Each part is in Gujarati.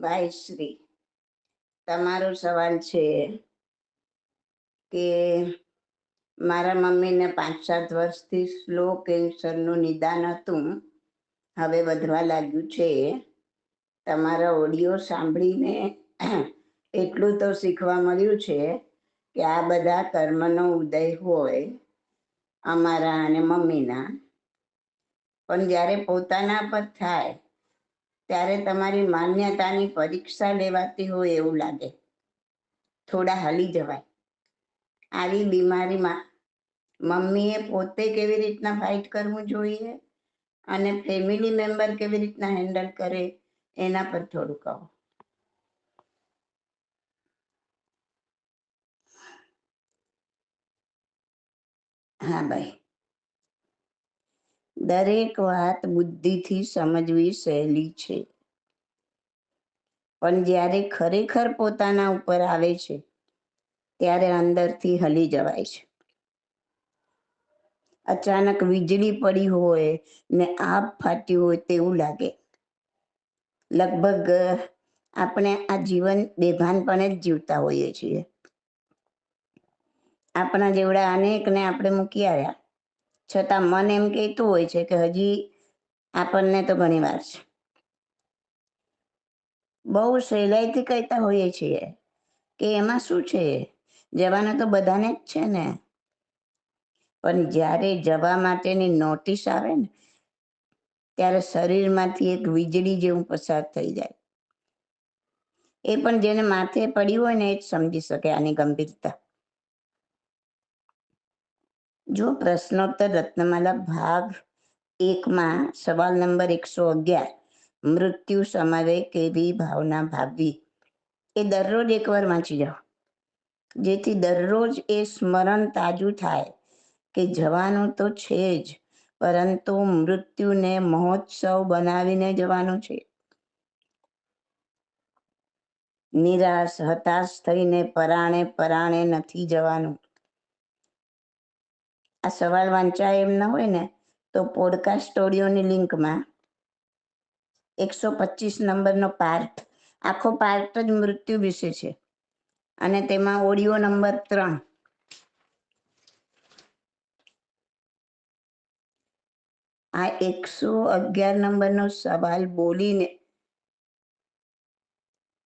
ભાઈ શ્રી. તમારો સવાલ છે કે મારા મમ્મીને પાંચ સાત વર્ષથી સ્લો કેન્સરનું નિદાન હતું. હવે વધવા લાગ્યું છે. તમારા ઓડિયો સાંભળીને એટલું તો શીખવા મળ્યું છે કે આ બધા કર્મનો ઉદય હોય અમારા અને મમ્મીના. પણ જ્યારે પોતાના પર થાય ત્યારે તમારી માન્યતાની પરીક્ષા લેવાતી હોય એવું લાગે. થોડા હલી જવાય. આવી બીમારીમાં મમ્મીએ પોતે કેવી રીતના ફાઇટ કરવું જોઈએ અને ફેમિલી મેમ્બર કેવી રીતના હેન્ડલ કરે એના પર થોડું કહો. હા ભાઈ. દરેક વાત બુદ્ધિથી સમજવી સહેલી છે. પણ જ્યારે ખરેખર પોતાના ઉપર આવે છે, ત્યારે અંદરથી હલી જવાય છે. અચાનક વીજળી પડી હોય ને આપ ફાટી હોય તેવું લાગે. લગભગ આપણે આ જીવન બેભાનપણે જ જીવતા હોઈએ છીએ. આપણા જેવડા અનેકને આપણે મૂકી આવ્યા છતાં મન એમ કહેતું હોય છે કે હજી આપણને તો ઘણી વાર છે. બહુ સહેલાઈથી કહેતા હોઈએ છીએ. કે એમાં શું છે? જવાના તો બધાને જ છે ને. પણ જ્યારે જવા માટેની નોટિસ આવે ને, ત્યારે શરીરમાંથી એક વીજળી જેવું પસાર થઈ જાય. એ પણ જેને માથે પડ્યું હોય ને એ જ સમજી શકે આની ગંભીરતા. જો પ્રશ્નોત્તર રત્નમાલા ભાગ એકમાં સવાલ નંબર એકસો અગિયાર. મૃત્યુ સમાવે કેવી ભાવના ભાવવી? એ દરરોજ એકવાર વાંચી જાઓ. જેથી દરરોજ એ સ્મરણ તાજું થાય કે જવાનું તો છે જ, પરંતુ મૃત્યુને મહોત્સવ બનાવીને જવાનું છે. નિરાશ, હતાશ થઈને પરાણે પરાણે નથી જવાનું. આ સવાલ વાંચાય એમ ન હોય ને, તો પોડકાસ્ટ સ્ટોડિયોની લિંકમાં એકસો પચીસ નંબરનો પાર્ટ આખો પાર્ટ જ મૃત્યુ વિશે છે. અને તેમાં ઓડિયો નંબર ત્રણ. આ એકસો અગિયાર નંબરનો સવાલ બોલીને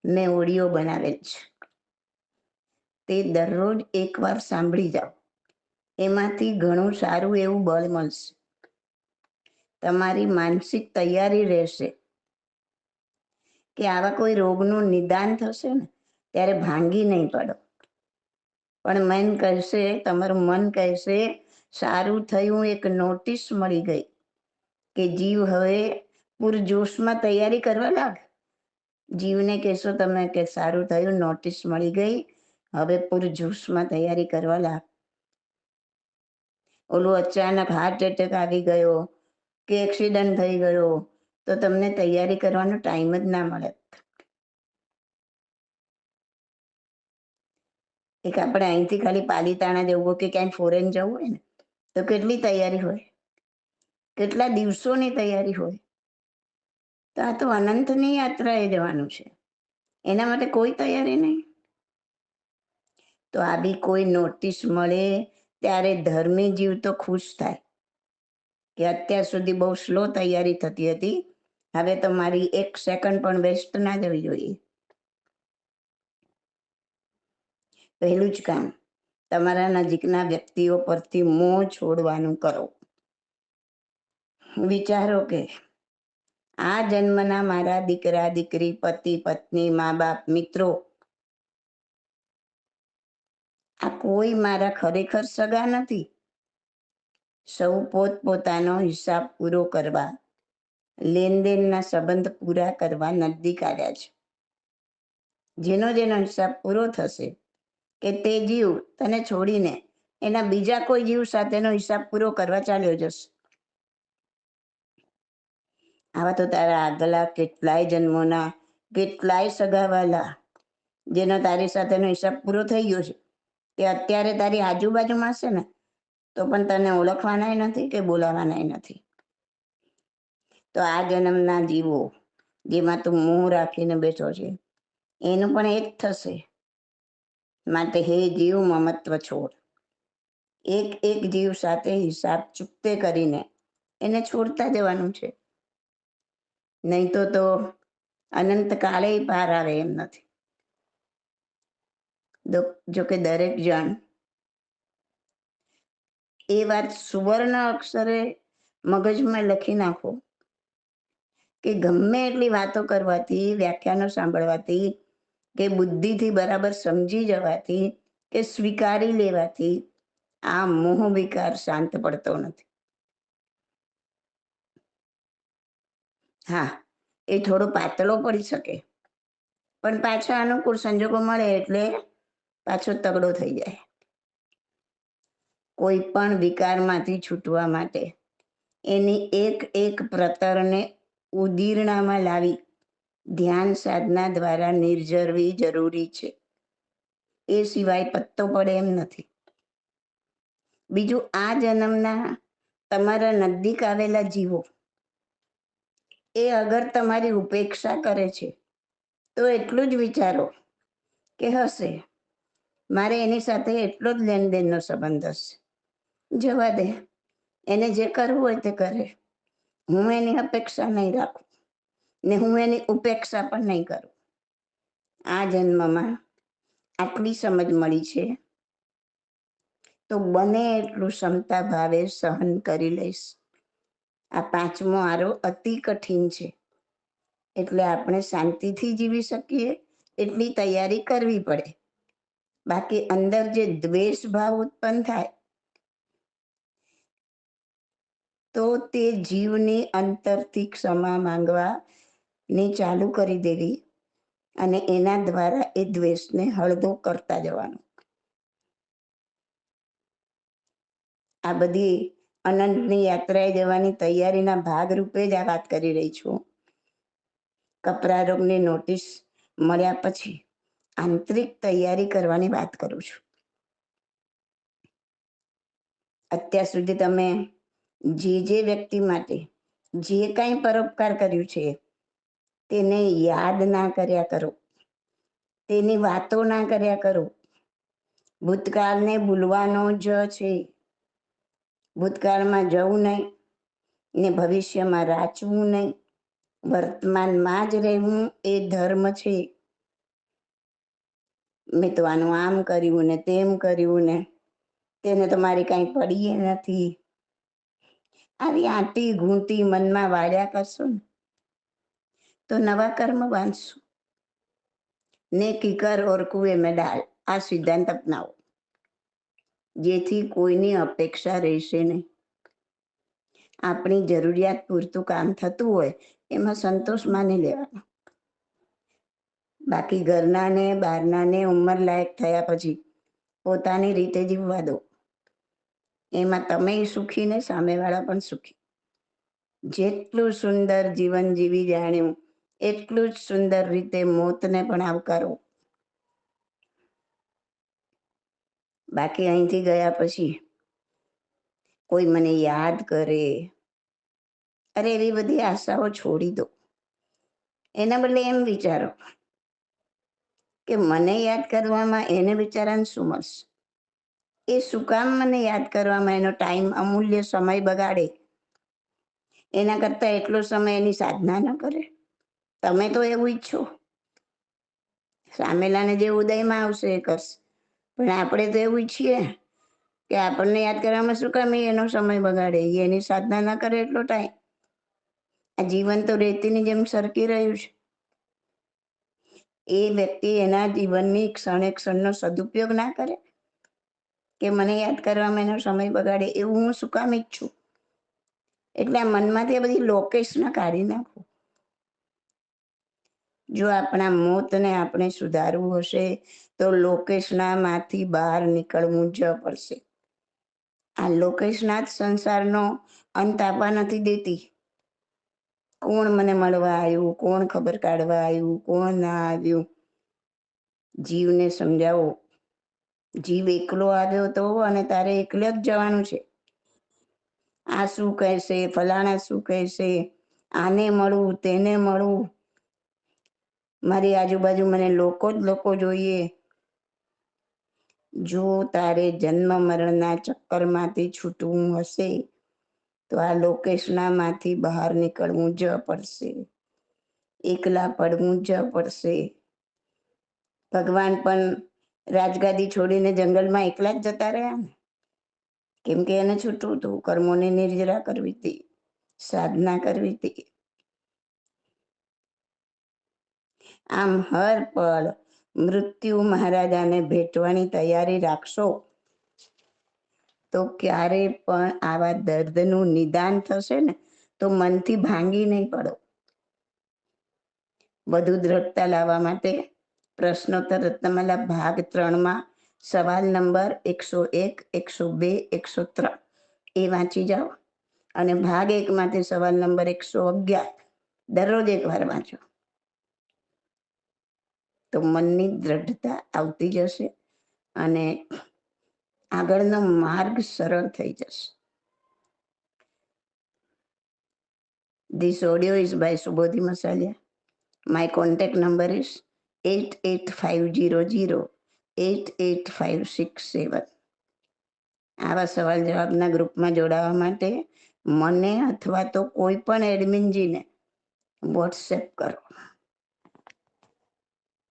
મેં ઓડિયો બનાવેલ છે. તે દરરોજ એકવાર સાંભળી જાઓ. એમાંથી ઘણું સારું એવું બળ મળશે. તમારી માનસિક તૈયારી રહેશે. કે આવા કોઈ રોગનું નિદાન થશે ને, ત્યારે ભાંગી નહીં પડો. પણ મન કહેશે, તમારું મન કહેશે, સારું થયું, એક નોટિસ મળી ગઈ કે જીવ હવે પૂરજોશમાં તૈયારી કરવા લાગ. જીવને કહેશો તમે કે, સારું થયું નોટિસ મળી ગઈ, હવે પૂરજોશમાં તૈયારી કરવા લાગ. ઓલું અચાનક હાર્ટ એટેક આવી ગયો, કે એક્સિડન્ટ થઈ ગયો તો તમને તૈયારી કરવાનો ટાઈમ જ ના મળે. એક આપણે અહીંથી ખાલી પાલીતાણા જવું કે ક્યાંય ફોરેન જવું હોય ને, તો કેટલી તૈયારી હોય? કેટલા દિવસોની તૈયારી હોય? તો આ તો અનંતની યાત્રાએ જવાનું છે. એના માટે કોઈ તૈયારી નહીં. તો આ બી કોઈ નોટિસ મળે, ત્યારે ધર્મી જીવ તો ખુશ થાય. કે અત્યાર સુધી બહુ સ્લો તૈયારી થતી હતી. હવે તો મારી એક સેકન્ડ પણ વેસ્ટ ના જવી જોઈએ. પહેલું જ કામ, તમારા નજીકના વ્યક્તિઓ પરથી મોં છોડવાનું કરો. વિચારો કે આ જન્મના મારા દીકરા, દીકરી, પતિ, પત્ની, મા બાપ, મિત્રો, આ કોઈ મારા ખરેખર સગા નથી? સૌ પોત પોતાનો હિસાબ પૂરો કરવા લેનદેનના સંબંધ પૂરા કરવા નજદીક કાઢ્યા છે. જેનો જેનો હિસાબ પૂરો થશે કે તે જીવ તને છોડીને એના બીજા કોઈ જીવ સાથેનો હિસાબ પૂરો કરવા ચાલ્યો જશે. આવા તો તારા આગલા કેટલાય જન્મોના કેટલાય સગાવાલા, જેનો તારી સાથેનો હિસાબ પૂરો થઈ ગયો છે, તે અત્યારે તારી આજુબાજુમાં હશે ને, તો પણ તને ઓળખવાનાય નથી કે બોલાવાનાય નથી. તો આ જન્મના જીવો, જેમાં તું મોહ રાખીને બેઠો છે, એનું પણ એક થશે. માટે હે જીવ મમત્વ છોડ. એક એક જીવ સાથે હિસાબ ચૂકતે કરીને એને છોડતા જવાનું છે. નહીં તો તો અનંત કાળે પાર આવે એમ નથી. જો કે દરેક જણ એ વાત સુવર્ણ અક્ષરે મગજમાં લખી નાખો. કે ગમે એટલી વાતો કરવાથી, વ્યાખ્યાનો સાંભળવાથી, કે બુદ્ધિથી બરાબર સમજી જવાથી, કે સ્વીકારી લેવાથી, આ મોહ વિકાર શાંત પડતો નથી. હા, એ થોડો પાતળો પડી શકે. પણ પાછા અનુકૂળ સંજોગો મળે એટલે પાછો તગડો થઈ જાય. કોઈ પણ વિકારમાંથી છૂટવા માટે એની એક એક પ્રતરને ઉદીરણામાં લાવી. ધ્યાન સાધના દ્વારા નિર્જરવી જરૂરી છે. એ સિવાય પત્તો પડે એમ નથી. બીજું, આ જન્મના તમારા નજીક આવેલા જીવો. એ અગર તમારી ઉપેક્ષા કરે છે, તો એટલું જ વિચારો કે હશે. મારે એની સાથે એટલો જ લેનદેનનો સંબંધ હશે. જવા દે. એને જે કરવું હોય તે કરે. હું એની અપેક્ષા નહીં રાખું ને હું એની ઉપેક્ષા પણ નહીં કરું. આ જન્મમાં આટલી સમજ મળી છે તો બને એટલું ક્ષમતા ભાવે સહન કરી લઈશ. આ પાંચમો આરો અતિ કઠિન છે એટલે આપણે શાંતિથી જીવી શકીએ એટલી તૈયારી કરવી પડે. બાકી અંદર જે દ્વેષ ભાવ ઉત્પન્ન થાય તો તે જીવની અંતરથી ક્ષમા માંગવા ની ચાલુ કરી દેવી અને એના દ્વારા એ દ્વેષને હળદો કરતા જવાનું. આ બધી અનંતની યાત્રાએ જવાની તૈયારીના ભાગરૂપે જ આ વાત કરી રહી છું. કપરા રોગની નોટિસ મળ્યા પછી આંતરિક તૈયારી કરવાની વાત કરું છું. અત્યાર સુધી તમે જે જે વ્યક્તિ માટે જે કાંઈ પરોપકાર કર્યું છે, તેને યાદ ના કર્યા કરો. તેની વાતો ના કર્યા કરો. ભૂતકાળને ભૂલવાનો જ છે. ભૂતકાળમાં જવું નહીં ને ભવિષ્યમાં રાચવું નહીં. વર્તમાનમાં જ રહેવું એ ધર્મ છે. મેં તો આનું આમ કર્યું ને તેમ કર્યું ને તેને તો મારી કાંઈ પડીએ નથી. આવી આંટી ઘૂંટી મનમાં વાળ્યા કરશો ને, તો નવા કર્મ બાંધશું. ને કિકર ઓર કુએ મેં આ સિદ્ધાંત અપનાવો. જેથી કોઈની અપેક્ષા રહેશે નહીં. આપણી જરૂરિયાત પૂરતું કામ થતું હોય, એમાં સંતોષ માની લેવાનો. બાકી ઘરના ને બહારના ને ઉંમર લાયક થયા પછી પોતાની રીતે જીવવા દો. એમાં તમે સુખી ને સામેવાળા પણ સુખી. જેટલું સુંદર જીવન જીવી જાણ્યું, એટલું જ સુંદર રીતે મોતને પણ આવકારો. બાકી અહીંથી ગયા પછી કોઈ મને યાદ કરે, અરે એવી બધી આશાઓ છોડી દો. એના બદલે એમ વિચારો કે મને યાદ કરવામાં એને બિચારાને શું મળશે? એ શું કામ મને યાદ કરવામાં એનો ટાઈમ અમૂલ્ય સમય બગાડે? એના કરતા એટલો સમય એની સાધના ન કરે. તમે તો એવું ઈચ્છો. સામેલાને જે ઉદયમાં આવશે એ કરશે. પણ આપણે તો એવું ઈચ્છીએ કે આપણને યાદ કરવામાં શું કામ એનો સમય બગાડે. એની સાધના ના કરે એટલો ટાઈમ આ જીવન તો રેતીની જેમ સરકી રહ્યું છે. એ વ્યક્તિ એના જીવનની ક્ષણે ક્ષણનો સદુપયોગ ના કરે. કે મને યાદ કરવામાં એનો સમય બગાડે એવું હું શું કામ ઈચ્છું એટલે આ મનમાંથી બધી લોકેશને કાઢી નાખો. જો આપણા મોતને આપણે સુધારવું હશે, તો લોકેશનામાંથી બહાર નીકળવું જ પડશે. આ લોકેશના જ સંસારનો અંત આપવા નથી દેતી. કોણ મને મળવા આવ્યું, કોણ ખબર કાઢવા આવ્યું, કોણ ના આવ્યું? જીવને સમજાવો. જીવ એકલો આવ્યો તો અને તારે એકલે જ જવાનું છે. આ શું કહેશે, ફલાણા શું કહેશે, આને મળવું તેને મળવું મારી આજુબાજુ મને લોકો જ લોકો જોઈએ. જો તારે જન્મ મરણના ચક્કરમાંથી છૂટવું હશે, તો આ લોકેશનામાંથી બહાર નીકળવું જ પડશે. એકલા પડવું જ પડશે. ભગવાન પણ રાજગાદી છોડીને જંગલમાં એકલા જ જતા રહ્યા ને? કેમ કે એને છૂટવું હતું. કર્મોની નિર્જરા કરવી હતી. સાધના કરવી હતી. આમ હર પળ મૃત્યુ મહારાજાને ભેટવાની તૈયારી રાખશો, તો ક્યારે પણ આવા દર્દનું નિદાન થશે ને, તો મનથી ભાંગી નહીં પડો. વધુ દ્રઢતા લાવવા માટે પ્રશ્નોત્તર રત્નમાલા ભાગ ત્રણમાં સવાલ નંબર એકસો એક, એકસો બે, એકસો ત્રણ. એ વાંચી જાઓ. અને ભાગ એકમાંથી સવાલ નંબર એકસો અગિયાર દરરોજ એક વાર વાંચો. તો મનની દ્રઢતા આવતી જશે અને આગળનો માર્ગ સરળ થઈ જશે. This audio is by Subodhi Masalia. My contact number is 88500 88567. આવા સવાલ જવાબના ગ્રુપમાં જોડાવા માટે મને અથવા તો કોઈ પણ એડમિનજીને વોટ્સએપ કરો